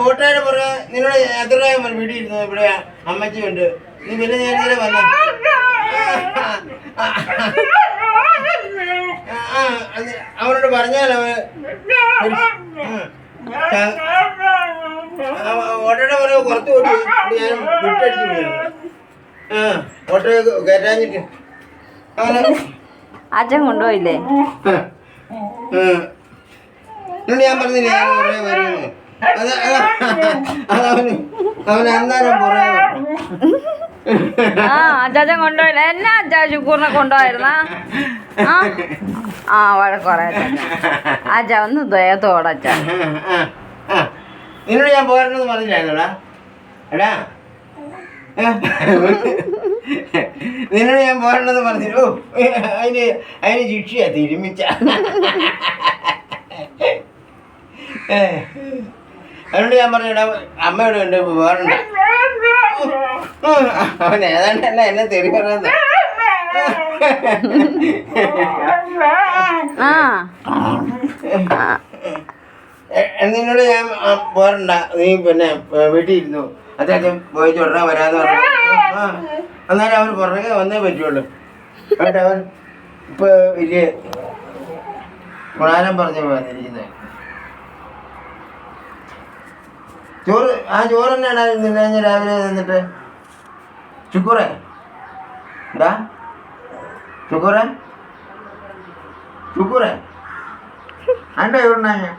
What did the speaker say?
ഓട്ടോയുടെ പുറകെ നിന്നോട് എത്ര രൂപ വീട്ടിൽ ഇരുന്നു ഇവിടെ അമ്മച്ചി ഉണ്ട് നീ പിന്നെ ഞാൻ ഇതിലെ വന്ന അവനോട് പറഞ്ഞാൽ അവൻ ഓട്ടോയുടെ പുറകെ പുറത്ത് ഓടി ഞാൻ വിട്ടടിച്ചു അച്ഛൻ കൊണ്ടുപോയില്ലേ? ഞാൻ പറഞ്ഞില്ലേ. ആ അച്ചാച്ചൻ കൊണ്ടുപോയില്ല? എന്നാ അച്ഛാ ശുക്കൂറിനെ കൊണ്ടുപോയിരുന്ന? ആ. ആ വഴക്കുറേ അച്ഛാ ഒന്ന് ആ. നിന്നോട് ഞാൻ പോരണമെന്ന് പറഞ്ഞില്ലായിരുന്നോടാ? എടാ. നിന്നോട് ഞാൻ പോരണമെന്ന് പറഞ്ഞു ഓ അതിന് അതിന് ശിക്ഷയാ തിരുമിച്ച അതുകൊണ്ട് അതിനോട് ഞാൻ പറഞ്ഞു അമ്മയോട് ഉണ്ട് പോരണ്ട അവൻ ഏതാണ്ട് തന്നെ എന്നെ തെറി പറയുന്നത് ആ. നിന്നോട് ഞാൻ പോരണ്ട. നീ പിന്നെ വീട്ടിൽ ഇരുന്നു അത്യാവശ്യം പോയി ഉടനെ വരാന്ന് പറഞ്ഞു. ആ അന്നേരം അവൻ പുറകെ വന്നേ പറ്റുള്ളൂ. കേട്ടോ അവൻ ഇപ്പൊ വലിയ ഗുണാനം പറഞ്ഞു വന്നിരിക്കുന്നത് ചോറ് ആ ചോറ് തന്നെയാണ് നിന്നെ രാവിലെ നിന്നിട്ട് ചുക്കൂറേ? എന്താ? ചുക്കൂറേ? അണ്ടോ ഇവിടെ ചോറുണ്ടാ